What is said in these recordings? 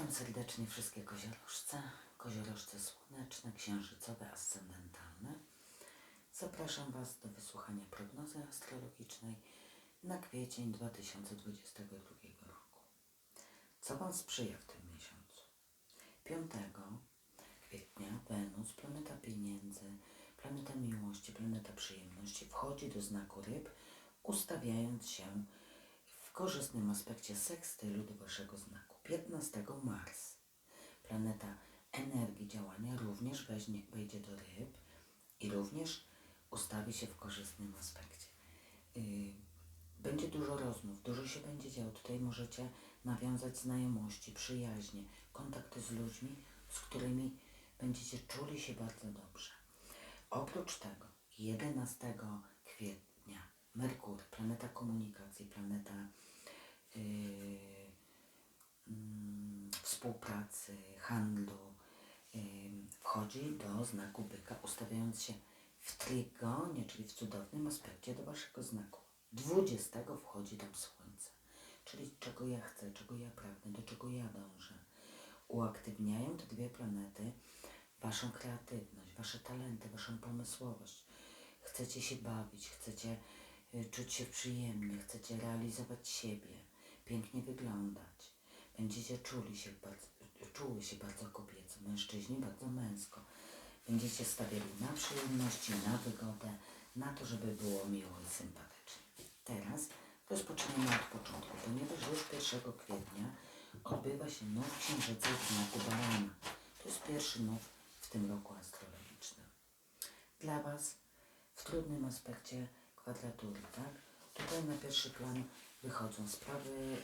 Witam serdecznie wszystkie koziorożce, koziorożce słoneczne, księżycowe, ascendentalne. Zapraszam Was do wysłuchania prognozy astrologicznej na kwiecień 2022 roku. Co Wam sprzyja w tym miesiącu? 5 kwietnia Wenus, planeta pieniędzy, planeta miłości, planeta przyjemności wchodzi do znaku ryb, ustawiając się w korzystnym aspekcie sekstylu do Waszego znaku. 15 Mars, planeta energii działania, również wejdzie do ryb i również ustawi się w korzystnym aspekcie. Yy, będzie dużo rozmów, dużo się będzie działo. Tutaj możecie nawiązać znajomości, przyjaźnie, kontakty z ludźmi, z którymi będziecie czuli się bardzo dobrze. Oprócz tego 11 kwietnia Merkur, planeta komunikacji, planeta współpracy, handlu, yy, wchodzi do znaku byka, ustawiając się w trygonie, czyli w cudownym aspekcie do waszego znaku. 20 wchodzi tam słońce, czyli czego ja chcę, czego ja pragnę, do czego ja dążę. Uaktywniają te dwie planety waszą kreatywność, wasze talenty, waszą pomysłowość. Chcecie się bawić, chcecie y, czuć się przyjemnie, chcecie realizować siebie, pięknie wyglądać. Będziecie czuli się bardzo, czuły się bardzo kobieco, mężczyźni bardzo męsko. Będziecie stawiali na przyjemności, na wygodę, na to, żeby było miło i sympatycznie. Teraz rozpoczniemy od początku, ponieważ już 1 kwietnia odbywa się nów księżyca w znaku barana. To jest pierwszy nów w tym roku astrologicznym. Dla Was w trudnym aspekcie kwadratury, tak? Tutaj na pierwszy plan wychodzą sprawy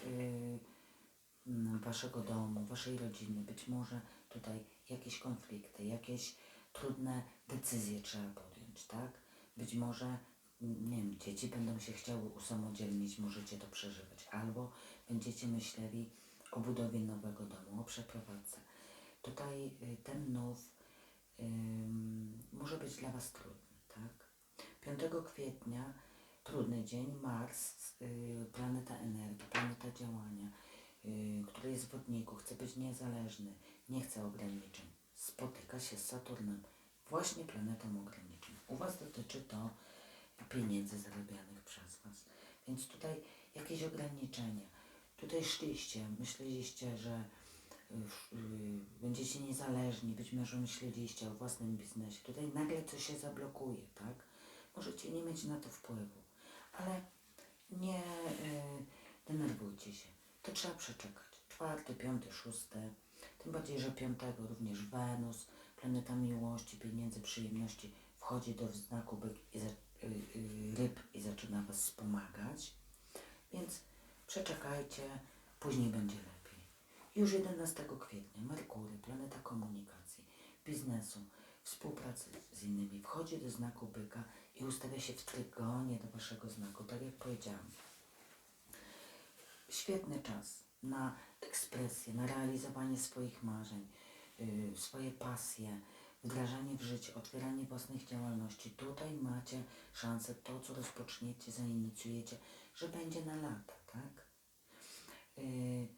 mm, Waszego domu, Waszej rodziny, być może tutaj jakieś konflikty, jakieś trudne decyzje trzeba podjąć, tak? Być może, nie wiem, dzieci będą się chciały usamodzielnić, możecie to przeżywać, albo będziecie myśleli o budowie nowego domu, o przeprowadzce. Tutaj y, ten nów ym, może być dla Was trudny, tak? 5 kwietnia trudny dzień, Mars, y, planeta energii, planeta działania, y, który jest w wodniku, chce być niezależny, nie chce ograniczeń. Spotyka się z Saturnem, właśnie planetą ograniczeń. U Was dotyczy to pieniędzy zarabianych przez Was. Więc tutaj jakieś ograniczenia. Tutaj szliście, myśleliście, że y, będziecie niezależni, być może myśleliście o własnym biznesie. Tutaj nagle coś się zablokuje, tak? Możecie nie mieć na to wpływu, ale nie y, denerwujcie się. To trzeba przeczekać. Czwarty, piąty, szósty. Tym bardziej, że piątego również Wenus, planeta miłości, pieniędzy, przyjemności wchodzi do znaku byk i za, y, y, ryb i zaczyna Was wspomagać. Więc przeczekajcie, później będzie lepiej. Już 11 kwietnia Merkury, planeta komunikacji, biznesu, współpracy z innymi, wchodzi do znaku byka i ustawia się w trygonie do Waszego znaku, tak jak powiedziałam. Świetny czas na ekspresję, na realizowanie swoich marzeń, yy, swoje pasje, wdrażanie w życie, otwieranie własnych działalności. Tutaj macie szansę, to co rozpoczniecie, zainicjujecie, że będzie na lata, tak? Yy,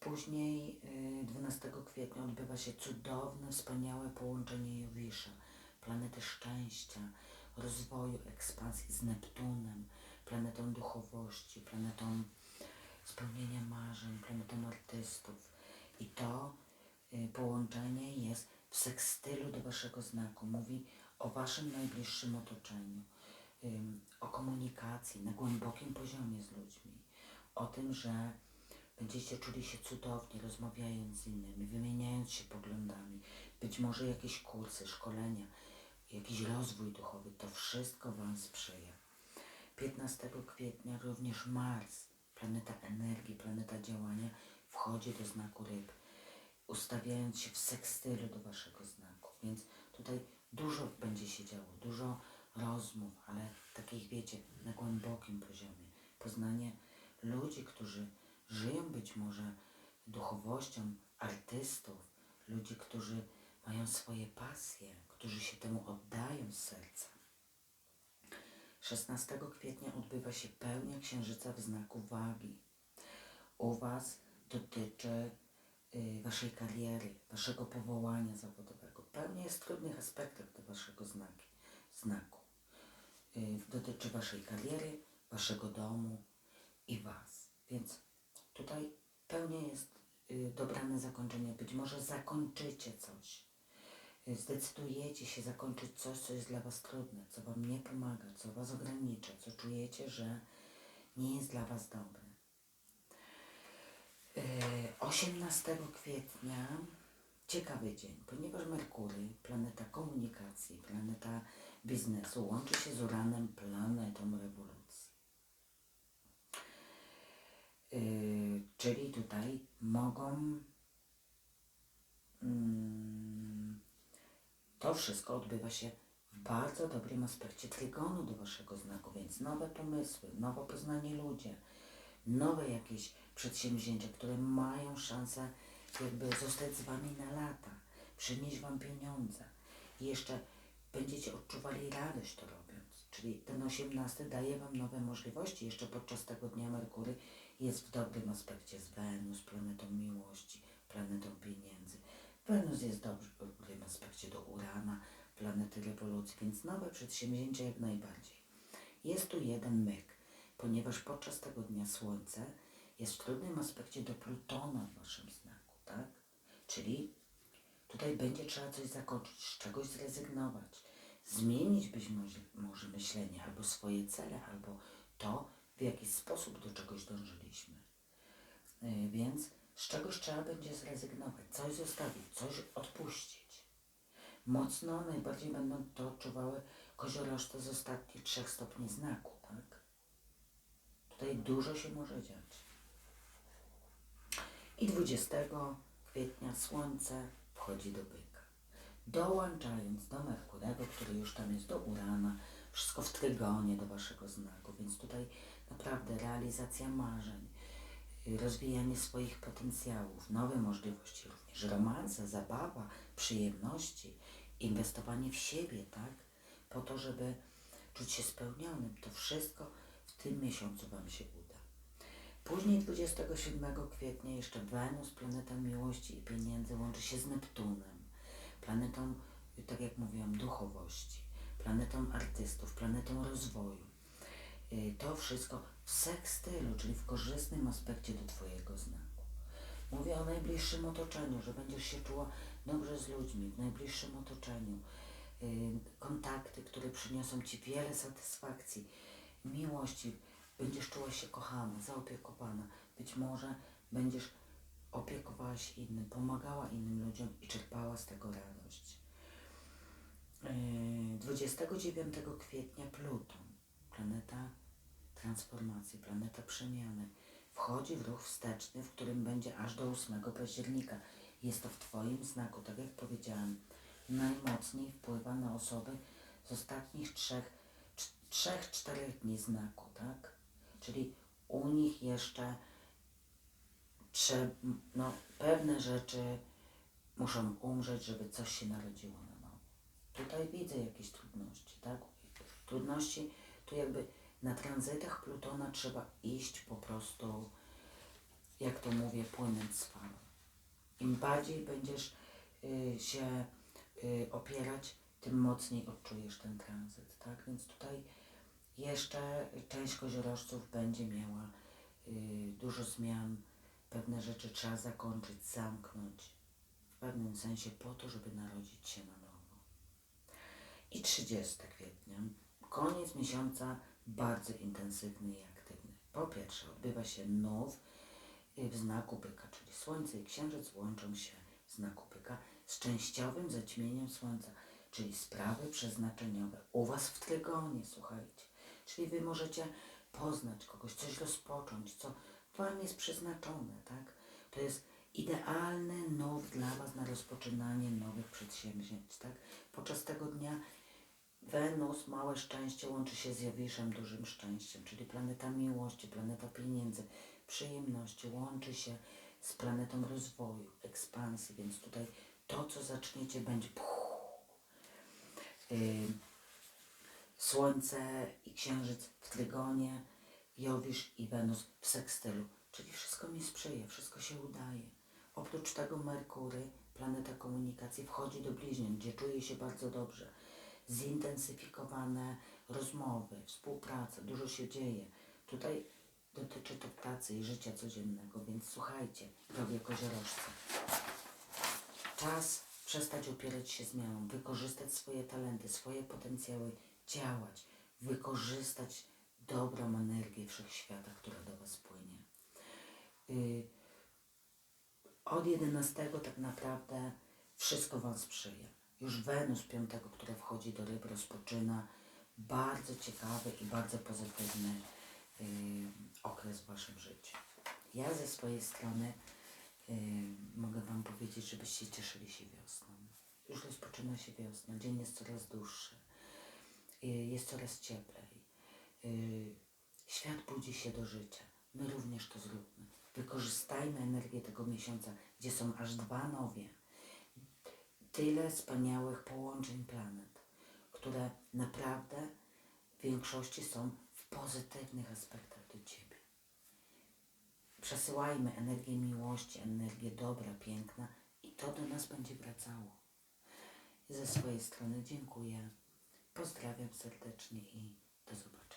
Później yy, 12 kwietnia odbywa się cudowne, wspaniałe połączenie Jowisza, planety szczęścia, rozwoju, ekspansji z Neptunem, planetą duchowości, planetą spełnienia marzeń, planetą artystów. I to y, połączenie jest w sekstylu do Waszego znaku. Mówi o Waszym najbliższym otoczeniu, o komunikacji na głębokim poziomie z ludźmi, o tym, że będziecie czuli się cudownie, rozmawiając z innymi, wymieniając się poglądami, być może jakieś kursy, szkolenia, jakiś rozwój duchowy, to wszystko Wam sprzyja. 15 kwietnia również Mars, planeta energii, planeta działania, wchodzi do znaku ryb, ustawiając się w sekstylu do Waszego znaku. Więc tutaj dużo będzie się działo, dużo rozmów, ale takich wiecie, na głębokim poziomie. Poznanie ludzi, którzy żyją być może duchowością, artystów, ludzi, którzy mają swoje pasje, którzy się temu oddają z serca. 16 kwietnia odbywa się pełnia księżyca w znaku wagi. U Was dotyczy y, waszej kariery, waszego powołania zawodowego. Pełnia jest trudnych aspektów do waszego znaki, znaku. Y, dotyczy waszej kariery, waszego domu i was. Więc tutaj pełnia jest y, dobrane zakończenie. Być może zakończycie coś. Zdecydujecie się zakończyć coś, co jest dla was trudne, co wam nie pomaga, co was ogranicza, co czujecie, że nie jest dla was dobre. Y, 18 kwietnia ciekawy dzień, ponieważ Merkury, planeta komunikacji, planeta biznesu, łączy się z Uranem, planetą rewolucji. Yy, czyli tutaj mogą. Mm, to wszystko odbywa się w bardzo dobrym aspekcie trygonu do waszego znaku, więc nowe pomysły, nowo poznani ludzie, nowe jakieś przedsięwzięcia, które mają szansę jakby zostać z wami na lata, przynieść wam pieniądze i jeszcze będziecie odczuwali radość to robiąc. Czyli ten 18 daje wam nowe możliwości. Jeszcze podczas tego dnia Merkury jest w dobrym aspekcie z Wenus, planetą miłości, planetą pieniędzy. Wenus jest w dobrym aspekcie do Urana, planety rewolucji, więc nowe przedsięwzięcia jak najbardziej. Jest tu jeden myk, ponieważ podczas tego dnia Słońce jest w trudnym aspekcie do Plutona w waszym znaku, tak? Czyli tutaj będzie trzeba coś zakończyć, z czegoś zrezygnować, zmienić być może, może myślenie, albo swoje cele, albo to, w jaki sposób do czegoś dążyliśmy. Yy, więc z czegoś trzeba będzie zrezygnować, coś zostawić, coś odpuścić. Mocno najbardziej będą to odczuwały koziorożce z ostatnich trzech stopni znaku, tak? Tutaj dużo się może dziać. I 20 kwietnia Słońce wchodzi do byka. Dołączając do Merkurego, który już tam jest do Urana, wszystko w trygonie do waszego znaku, więc tutaj naprawdę realizacja marzeń, rozwijanie swoich potencjałów, nowe możliwości również, romanse, zabawa, przyjemności, inwestowanie w siebie, tak? Po to, żeby czuć się spełnionym. To wszystko w tym miesiącu Wam się uda. Później 27 kwietnia jeszcze Wenus, planeta miłości i pieniędzy, łączy się z Neptunem, planetą, tak jak mówiłam, duchowości, planetą artystów, planetą rozwoju. Y, To wszystko w sekstylu, czyli w korzystnym aspekcie do Twojego znaku. Mówię o najbliższym otoczeniu, że będziesz się czuła dobrze z ludźmi, w najbliższym otoczeniu. Y, Kontakty, które przyniosą Ci wiele satysfakcji, miłości. Będziesz czuła się kochana, zaopiekowana. Być może będziesz opiekowała się innym, pomagała innym ludziom i czerpała z tego radość. Yy, 29 kwietnia Pluton, planeta transformacji, planeta przemiany, wchodzi w ruch wsteczny, w którym będzie aż do 8 października. Jest to w Twoim znaku, tak jak powiedziałam, najmocniej wpływa na osoby z ostatnich trzech, trzech, czterech dni znaku, tak? Czyli u nich jeszcze no, pewne rzeczy muszą umrzeć, żeby coś się narodziło na nowo. Tutaj widzę jakieś trudności, tak? Trudności, tu jakby na tranzytach Plutona trzeba iść po prostu, jak to mówię, płynąć z falą. Im bardziej będziesz y, się y, opierać, tym mocniej odczujesz ten tranzyt, tak? Więc tutaj jeszcze część koziorożców będzie miała y, dużo zmian, pewne rzeczy trzeba zakończyć, zamknąć w pewnym sensie po to, żeby narodzić się na nowo. I 30 kwietnia, koniec miesiąca bardzo intensywny i aktywny. Po pierwsze, odbywa się nów y, w znaku byka, czyli Słońce i Księżyc łączą się w znaku byka z częściowym zaćmieniem Słońca, czyli sprawy przeznaczeniowe. U Was w trygonie, słuchajcie. Czyli Wy możecie poznać kogoś, coś rozpocząć, co Wam jest przeznaczone, tak? To jest idealny nów dla Was na rozpoczynanie nowych przedsięwzięć, tak? Podczas tego dnia Wenus, małe szczęście, łączy się z Jowiszem, dużym szczęściem, czyli planeta miłości, planeta pieniędzy, przyjemności, łączy się z planetą rozwoju, ekspansji, więc tutaj to, co zaczniecie, będzie puch, Ym, Słońce i Księżyc w trygonie, Jowisz i Wenus w sekstylu, czyli wszystko mi sprzyja, wszystko się udaje. Oprócz tego Merkury, planeta komunikacji, wchodzi do bliźniąt, gdzie czuje się bardzo dobrze. Zintensyfikowane rozmowy, współpraca, dużo się dzieje. Tutaj dotyczy to pracy i życia codziennego, więc słuchajcie, drogie koziorożce. Czas przestać opierać się zmianom, wykorzystać swoje talenty, swoje potencjały, działać, wykorzystać dobrą energię wszechświata, która do Was płynie. Y, od 11 tak naprawdę wszystko Wam sprzyja. Już Wenus 5, która wchodzi do ryb, rozpoczyna bardzo ciekawy i bardzo pozytywny y, okres w Waszym życiu. Ja ze swojej strony y, mogę Wam powiedzieć, żebyście cieszyli się wiosną. Już rozpoczyna się wiosna, dzień jest coraz dłuższy, y, jest coraz cieplej. Y, świat budzi się do życia. My również to zróbmy. Wykorzystajmy energię tego miesiąca, gdzie są aż dwa nowie. Tyle wspaniałych połączeń planet, które naprawdę w większości są w pozytywnych aspektach do Ciebie. Przesyłajmy energię miłości, energię dobra, piękna i to do nas będzie wracało. Ze swojej strony dziękuję, pozdrawiam serdecznie i do zobaczenia.